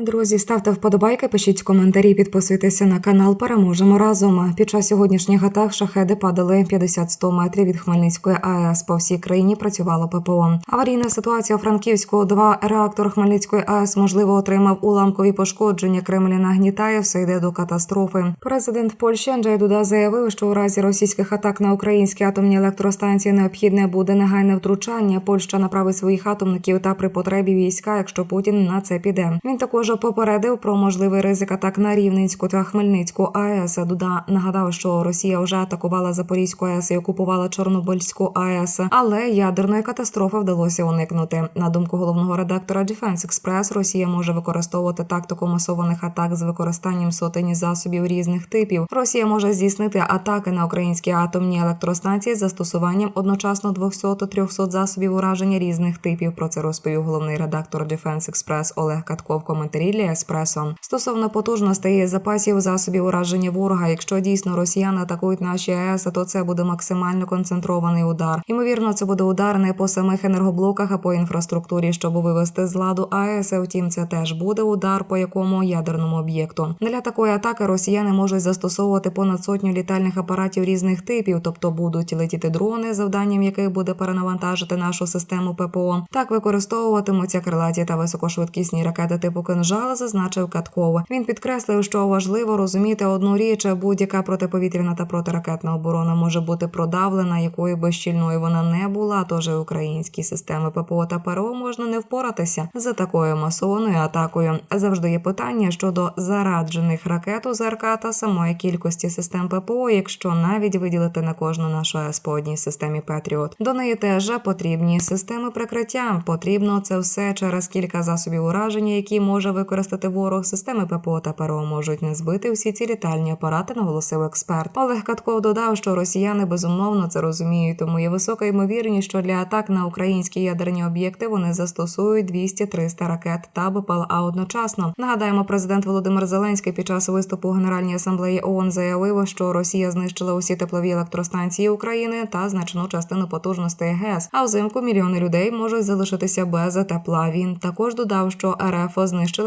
Друзі, ставте вподобайки, пишіть коментарі, підписуйтеся на канал. Переможемо разом. Під час сьогоднішніх атак шахеди падали 50-100 метрів від Хмельницької АЕС. По всій країні працювало ППО. Аварійна ситуація у Франківську. Два реактор Хмельницької АЕС можливо отримав уламкові пошкодження. Кремль нагнітає, все йде до катастрофи. Президент Польщі Анджей Дуда заявив, що у разі російських атак на українські атомні електростанції необхідне буде негайне втручання. Польща направить своїх атомників та при потребі війська, якщо Путін на це піде. Він також попередив про можливий ризик атак на Рівненську та Хмельницьку АЕС. Дуда нагадав, що Росія вже атакувала Запорізьку АЕС і окупувала Чорнобильську АЕС, але ядерної катастрофи вдалося уникнути. На думку головного редактора Defense Express, Росія може використовувати тактику масованих атак з використанням сотень засобів різних типів. Росія може здійснити атаки на українські атомні електростанції з застосуванням одночасно 200-300 засобів ураження різних типів. Про це розповів головний редактор Defense Express Олег Катко в коментарі для Еспресо. Стосовно потужностей запасів засобів ураження ворога, якщо дійсно росіяни атакують наші АЕС, то це буде максимально концентрований удар. Ймовірно, це буде удар не по самих енергоблоках, а по інфраструктурі, щоб вивести з ладу АЕС. Втім, це теж буде удар по якому ядерному об'єкту. Для такої атаки росіяни можуть застосовувати понад сотню літальних апаратів різних типів, тобто будуть летіти дрони, завданням яких буде перенавантажити нашу систему ППО. Так використовуватимуться крилаті та високошвидкісні ракети типу кинжала, зазначив Катков. Він підкреслив, що важливо розуміти одну річ: будь-яка протиповітряна та протиракетна оборона може бути продавлена, якою би щільною вона не була. Тож українські системи ППО та ПРО можна не впоратися з такою масованою атакою. Завжди є питання щодо зараджених ракет у ЗРК та самої кількості систем ППО, якщо навіть виділити на кожну нашу АЕС по одній системі Петріот. До неї теж потрібні системи прикриття. Потрібно це все через кілька засобів ураження, які може використати ворог. Системи ППО та ПРО можуть не збити всі ці літальні апарати, наголосив експерт. Олег Катков додав, що росіяни безумовно це розуміють, тому є висока ймовірність, що для атак на українські ядерні об'єкти вони застосують 200-300 ракет та БПЛА одночасно. Нагадаємо, президент Володимир Зеленський під час виступу Генеральній асамблеї ООН заявив, що Росія знищила усі теплові електростанції України та значну частину потужностей ГЕС. А взимку мільйони людей можуть залишитися без тепла. Він також додав, що РФ